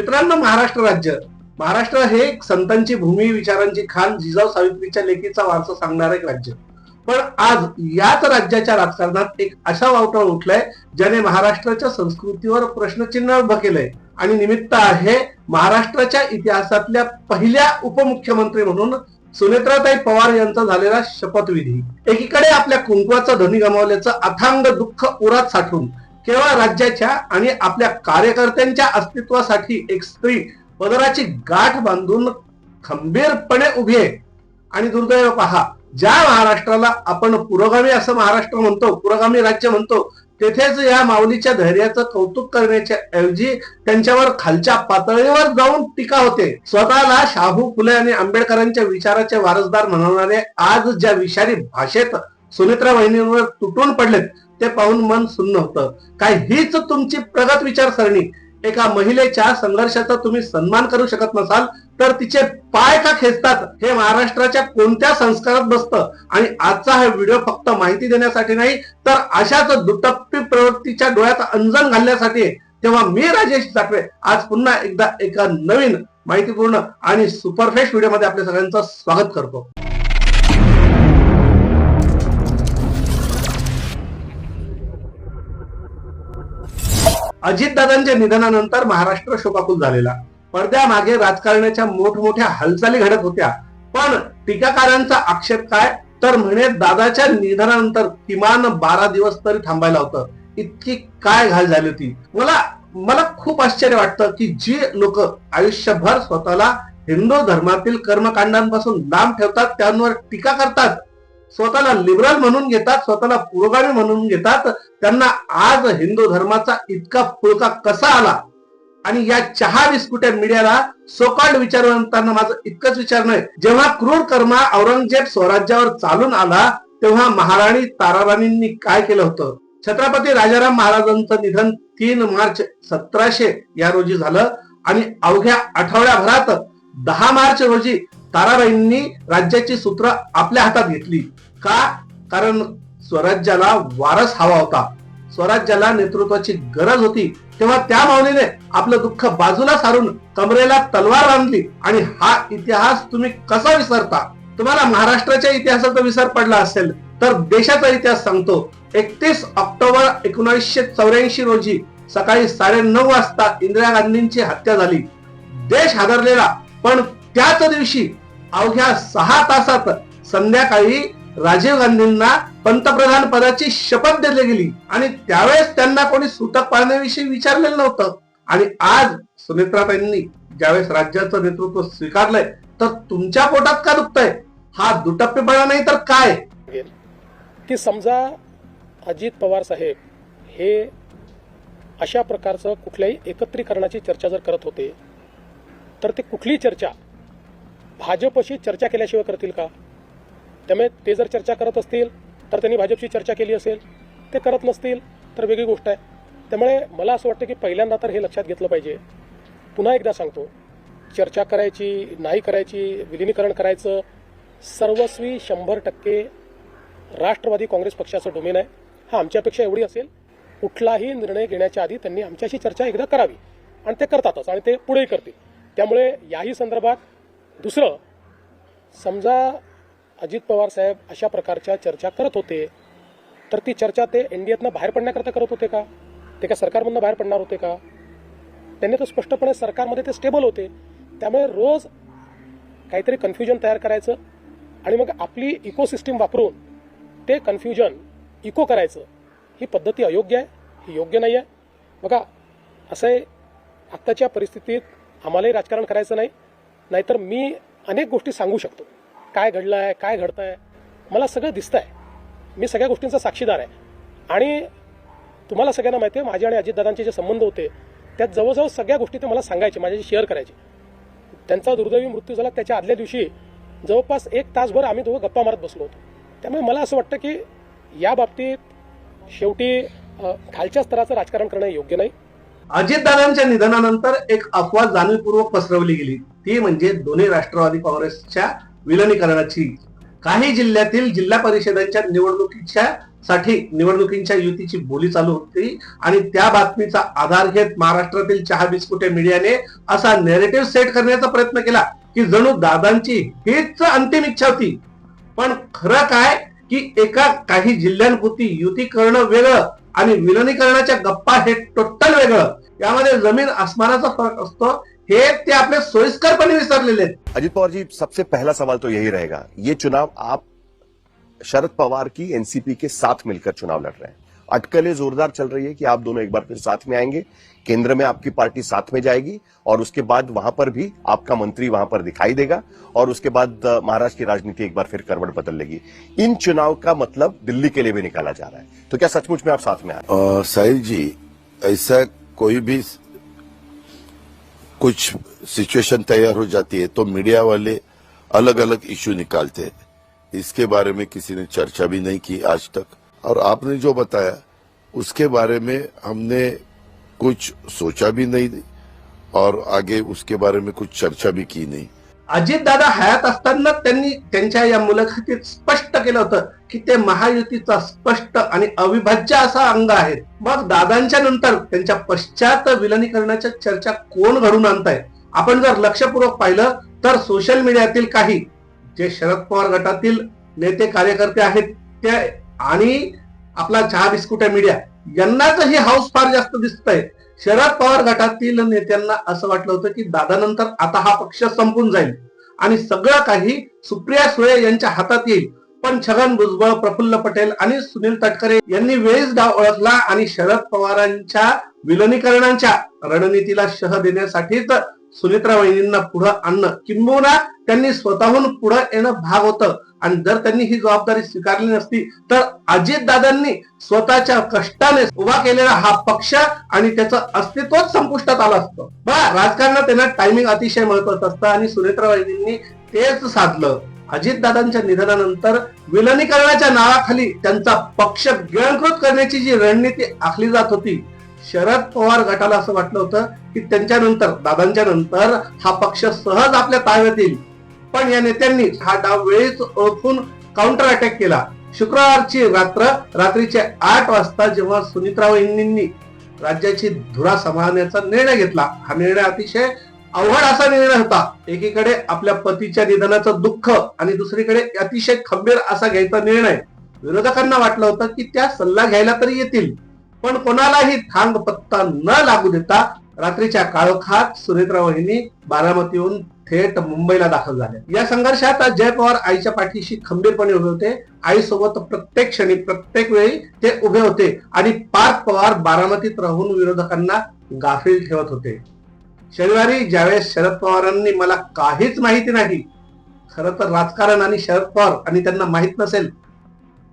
मित्रांनो महाराष्ट्र राज्य. महाराष्ट्र हे संतांची भूमी विचारांची खान जिजाऊ सावित्रीच्या लेखीचा वारसा सांगणारं एक राज्य. पण आज याच राज्याच्या राजकारणात एक अशा वावटळ उठलाय ज्याने महाराष्ट्राच्या संस्कृतीवर प्रश्नचिन्ह उभं केलंय. आणि निमित्त आहे महाराष्ट्राच्या इतिहासातल्या पहिल्या उपमुख्यमंत्री म्हणून सुनेत्राताई पवार यांचा झालेला शपथविधी. एकीकडे आपल्या कुंकवाचा धनी गमावल्याचं अथांग दुःख उरात साठून केवळ राज्याच्या आणि आपल्या कार्यकर्त्यांच्या अस्तित्वासाठी एक स्त्री पदराची गाठ बांधून खंबीरपणे उभी आहे. आणि दुर्दैव पहा ज्या महाराष्ट्राला आपण पुरोगामी असं महाराष्ट्र म्हणतो पुरोगामी राज्य म्हणतो तेथेच या माऊलीच्या धैर्याचं कौतुक करण्याच्या ऐवजी त्यांच्यावर खालच्या पातळीवर जाऊन टीका होते. स्वतःला शाहू फुले आणि आंबेडकरांच्या विचाराचे वारसदार म्हणवणारे आज ज्या विषारी भाषेत सुमित्रा वहिनींवर तुटून पडलेत ते पाहून मन सुन्न होतं. काय हीच तुमची प्रगत विचारसरणी. एका महिलेच्या संघर्षाचा तुम्ही सन्मान करू शकत नसाल तर तिचे पाय का खेचतात? हे महाराष्ट्राच्या कोणत्या संस्कारात बसतं? आणि आजचा हा व्हिडिओ फक्त माहिती देण्यासाठी नाही तर अशाच दुटप्पी प्रवृत्तीच्या डोळ्यात अंजन घालण्यासाठी तेव्हा मी राजेश जाटवे. आज पुन्हा एकदा एका नवीन माहितीपूर्ण आणि सुपरफ्रेश व्हिडिओमध्ये आपल्या सगळ्यांचं स्वागत करतो. अजितदादांच्या निधनानंतर महाराष्ट्र शोकाकुल झालेला. पडद्यामागे राजकारणाच्या मोठमोठ्या हालचाली घडत होत्या. पण टीकाकारांचा आक्षेप काय? तर म्हणे दादाच्या निधनानंतर किमान बारा दिवस तरी थांबायला होतं. इतकी काय घाल झाली होती? मला मला खूप आश्चर्य वाटतं की जी लोक आयुष्यभर स्वतःला हिंदू धर्मातील कर्मकांडांपासून लांब ठेवतात त्यांवर टीका करतात. स्वतःला लिबरल म्हणून घेतात स्वतःला पुरोगामी म्हणून घेतात. त्यांना आज हिंदू धर्माचा इतका पुळका कसा आला? आणि या चहा बिस्कुट्या मीडियाला सोकाल्ड विचारवंतांना माझं इतकंच विचार नाही जेव्हा क्रूर कर्मा औरंगजेब स्वराज्यावर चालून आला तेव्हा महाराणी ताराराणींनी काय केलं होतं? छत्रपती राजाराम महाराजांचं निधन तीन मार्च सतराशे या रोजी झालं. आणि अवघ्या आठवड्याभरात दहा मार्च रोजी ताराबाईंनी राज्याची सूत्र आपल्या हातात घेतली. का? कारण स्वराज्याला वारस हवा होता. स्वराज्याला नेतृत्वाची गरज होती. तेव्हा त्या माऊलीने आपलं दुःख बाजूला सारून कमरेला तलवार बांधली आणि हा इतिहास तुम्ही कसा विसरता? तुम्हाला महाराष्ट्राच्या इतिहासाचा विसर पडला असेल तर देशाचा इतिहास सांगतो. एकतीस ऑक्टोबर एकोणीसशे चौऱ्याऐंशी रोजी सकाळी साडे नऊ वाजता इंदिरा गांधींची हत्या झाली. देश हादरलेला पण त्याच दिवशी अवघ्या सहा तासात संध्याकाळी राजीव गांधींना पंतप्रधान पदाची शपथ दिली गेली. आणि त्यावेळेस त्यांना कोणी सुतक पाळण्याविषयी विचारलेलं नव्हतं. आणि आज सुमित्राताईंनी ज्यावेळेस राज्याचं नेतृत्व स्वीकारलंय तर तुमच्या पोटात का दुखतंय? हा दुटप्पेपणा नाही तर काय? की समजा अजित पवार साहेब हे अशा प्रकारचं कुठल्याही एकत्रीकरणाची चर्चा जर करत होते तर ते कुठली चर्चा भाजपशी चर्चा केल्याशिवाय करतील का? त्यामुळे ते जर चर्चा करत असतील तर त्यांनी भाजपशी चर्चा केली असेल ते करत नसतील तर वेगळी गोष्ट आहे. त्यामुळे मला असं वाटतं की पहिल्यांदा तर हे लक्षात घेतलं पाहिजे. पुन्हा एकदा सांगतो चर्चा करायची नाही करायची विलिनीकरण करायचं सर्वस्वी शंभर टक्के राष्ट्रवादी काँग्रेस पक्षाचं डोमेन आहे. हा आमच्यापेक्षा एवढी असेल कुठलाही निर्णय घेण्याच्या आधी त्यांनी आमच्याशी चर्चा एकदा करावी. आणि ते करतातच आणि ते पुढेही करतील. त्यामुळे याही संदर्भात दुसरं समजा अजित पवार साहेब अशा प्रकारच्या चर्चा करत होते तर ती चर्चा ते एन डी एतनं बाहेर पडण्याकरता करत होते का? ते का सरकारमधनं बाहेर पडणार होते का? त्यांनी तर स्पष्टपणे सरकारमध्ये ते स्टेबल होते. त्यामुळे रोज काहीतरी कन्फ्युजन तयार करायचं आणि मग आपली इकोसिस्टीम वापरून ते कन्फ्युजन इको करायचं. ही पद्धती अयोग्य आहे? ही योग्य नाही आहे? बघा असं आहे आत्ताच्या परिस्थितीत आम्हालाही राजकारण करायचं नाही. नाहीतर मी अनेक गोष्टी सांगू शकतो. काय घडलं आहे काय घडतं आहे मला सगळं दिसतं आहे मी सगळ्या गोष्टींचा साक्षीदार आहे. आणि तुम्हाला सगळ्यांना माहिती आहे माझे आणि अजितदादांचे जे संबंध होते त्यात जवळजवळ सगळ्या गोष्टी ते मला सांगायचे माझ्याशी शेअर करायचे. त्यांचा दुर्दैवी मृत्यू झाला त्याच्या आदल्या दिवशी जवळपास एक तासभर आम्ही दोघं गप्पा मारत बसलो होतो. त्यामुळे मला असं वाटतं की या बाबतीत शेवटी खालच्या स्तराचं राजकारण करणं योग्य नाही. अजितदादांच्या निधनानंतर एक अफवा जाणीवपूर्वक पसरवली गेली. ती म्हणजे दोन्ही राष्ट्रवादी काँग्रेसच्या विलनीकरणाची. काही जिल्ह्यातील जिल्हा परिषदांच्या निवडणुकीच्या साठी निवडणुकींच्या युतीची बोली चालू होती आणि त्या बातमीचा आधार घेत महाराष्ट्रातील चहा बिस्कुटे मीडियाने असा नेरेटिव्ह सेट करण्याचा प्रयत्न केला की जणू दादांची हीच अंतिम इच्छा होती. पण खरं काय की एका काही जिल्ह्यांपुरती युती करणं वेगळं आणि विलनीकरणाच्या गप्पा हे टोटल वेगळं. यामध्ये जमीन आसमानाचा फरक असतो हे ते आपले सोयीस्करपणे विसरलेले अजित पवार जी सबसे पहला सवाल तो यही रहेगा। ये चुनाव आप शरद पवार की एनसीपी के साथ मिलकर चुनाव लड़ रहे हैं। अटकलें जोरदार चल रही है कि आप दोनों एक बार फिर साथ में आएँगे। केंद्र में आपकी पार्टी साथ में जाएगी और उसके बाद वहाँ पर भी आपका मंत्री वहाँ पर दिखाई देगा और उसके बाद महाराष्ट्र की राजनीति एक बार फिर करवट बदल लेगी। इन चुनाव का मतलब दिल्ली के लिए भी निकाला जा रहा है। तो क्या सचमुच में आप साथ में आए साहिल जी ऐसा कोई भी कुछ सिचुएशन तैयार हो जाती है तो मीडिया वाले अलग अलग इश्यू निकालते हैं। इसके बारे में किसी ने चर्चा भी नहीं की आज तक। और आपने जो बताया, उसके बारे में हमने कुछ सोचा भी नहीं और आगे उसके बारे में कुछ चर्चा भी की नहीं। अजित दादा हयात असताना त्यांनी त्यांच्या या मुलाखतीत स्पष्ट केलं होतं की ते महायुतीचा स्पष्ट आणि अविभाज्य असा अंग आहेत मग दादांच्या नंतर त्यांच्या पश्चात विलनीकरणाच्या चर्चा कोण घडून आणताय? आपण जर लक्षपूर्वक पाहिलं तर सोशल मीडियातील काही जे शरद पवार गटातील नेते कार्यकर्ते आहेत ते आणि आपला चहा बिस्कुट मीडिया यांनाच ही हाऊस फार जास्त दिसतंय. शरद पवार गटातील नेत्यांना असं वाटलं होतं की दादानंतर आता हा पक्ष संपून जाईल. आणि सगळं काही सुप्रिया सुळे यांच्या हातात येईल. पण छगन भुजबळ प्रफुल्ल पटेल आणि सुनील तटकरे यांनी वेळीच डाव ओळखला आणि शरद पवारांच्या विलनीकरणाच्या रणनीतीला शह देण्यासाठीच सुनित्रा वहिनींना पुढं आणणं. किंबहुना त्यांनी स्वतःहून पुढं येणं भाग होतं. आणि जर त्यांनी ही जबाबदारी स्वीकारली नसती तर अजित दादांनी स्वतःच्या कष्टाने उभा केलेला हा पक्ष आणि त्याचं अस्तित्वच संपुष्टात आलं असतं. बघा राजकारणात त्यांना टायमिंग अतिशय महत्वाचं असतं आणि सुनित्रा वहिनींनी तेच साधलं. अजितदादांच्या निधनानंतर विलनीकरणाच्या नावाखाली त्यांचा पक्ष गिळंकृत करण्याची जी रणनीती आखली जात होती शरद पवार गटाला असं वाटलं होतं की त्यांच्यानंतर दादांच्या नंतर हा पक्ष सहज आपल्या ताब्यात येईल. पण या नेत्यांनी हा डाव वेळीच ओळखून काउंटर अटॅक केला. शुक्रवारची रात्र रात्रीचे आठ वाजता जेव्हा सुनित्रा वहिनींनी राज्याची धुरा सांभाळण्याचा निर्णय घेतला हा निर्णय अतिशय अवघड असा निर्णय होता. एकीकडे आपल्या पतीच्या निधनाचं दुःख आणि दुसरीकडे अतिशय खंबीर असा घ्यायचा निर्णय. विरोधकांना वाटलं होतं की त्या सल्ला घ्यायला तरी येतील. पण कोणालाही थांग पत्ता न लागू देता रात्रीच्या काळोखात सुनेत्रा वहिनी बारामतीहून थेट मुंबईला दाखल झाले या संघर्षात जय पवार आईच्या पाठीशी खंबीरपणे उभे होते. आईसोबत प्रत्येक क्षणी प्रत्येक वेळी ते उभे होते आणि पार्थ पवार बारामतीत राहून विरोधकांना गाफील ठेवत होते. शनिवारी ज्यावेळेस शरद पवारांनी मला काहीच माहिती नाही खरं तर राजकारण आणि शरद पवार आणि त्यांना माहीत नसेल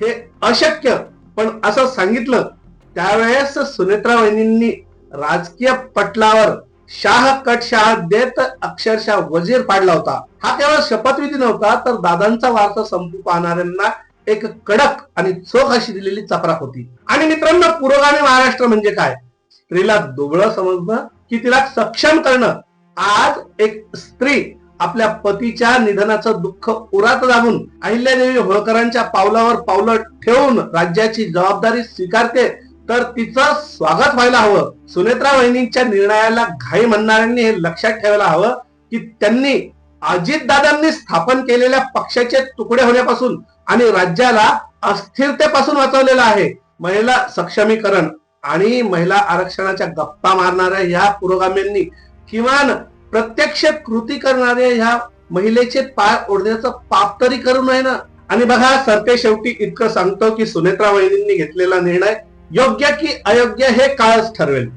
हे अशक्य. पण असं सांगितलं त्यावेळेस सुनेत्रा वहिनींनी राजकीय पटलावर शाह कट शाह देत अक्षरशः वजीर पाडला होता. हा केवळ शपथविधी नव्हता तर दादांचा वारसा संपू पाहणाऱ्यांना एक कडक आणि चोख अशी दिलेली चपराक होती. आणि मित्रांनो पुरोगामी महाराष्ट्र म्हणजे काय? स्त्रीला दुबळं समजणं की तिला सक्षम करणं. आज एक स्त्री आपल्या पतीच्या निधनाचं दुःख उरात दाबून अहिल्यादेवी होळकरांच्या पावलावर पावलं ठेवून राज्याची जबाबदारी स्वीकारते तर तिचं स्वागत व्हायला हवं. सुनेत्रा वहिनींच्या निर्णयाला घाई म्हणणाऱ्यांनी हे लक्षात ठेवायला हवं की त्यांनी अजितदादांनी स्थापन केलेल्या पक्षाचे तुकडे होण्यापासून आणि राज्याला अस्थिरतेपासून वाचवलेलं आहे. महिला सक्षमीकरण. आणि महिला आरक्षणाच्या गप्पा मारणाऱ्या ह्या पुरोगामींनी किमान प्रत्यक्ष कृती करणाऱ्या ह्या महिलेचे पाय ओढण्याचं पाप तरी करू नये ना? आणि बघा सरते शेवटी इतकं सांगतो की सुनेत्रा वहिनींनी घेतलेला निर्णय योग्य की अयोग्य हे काळच ठरवेल.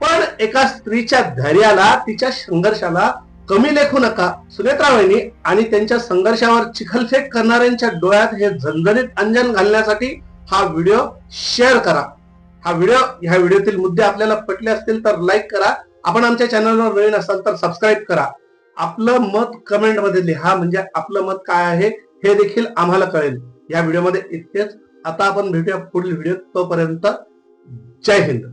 पण एका स्त्रीच्या धैर्याला तिच्या संघर्षाला कमी लेखू नका. सुनेत्रा वहिनी आणि त्यांच्या संघर्षावर चिखलफेक करणाऱ्यांच्या डोळ्यात हे झणझणीत अंजन घालण्यासाठी हा व्हिडिओ शेअर करा. हा व्हिडिओ ह्या व्हिडिओतील मुद्दे आपल्याला पटले असतील तर लाईक करा. आपण आमच्या चॅनलवर नवीन असाल तर सबस्क्राईब करा. आपलं मत कमेंटमध्ये लिहा. म्हणजे आपलं मत काय आहे हे देखील आम्हाला कळेल. या व्हिडिओमध्ये इतकेच. आता आपण भेटूया पुढील व्हिडिओ तोपर्यंत. जय हिंद.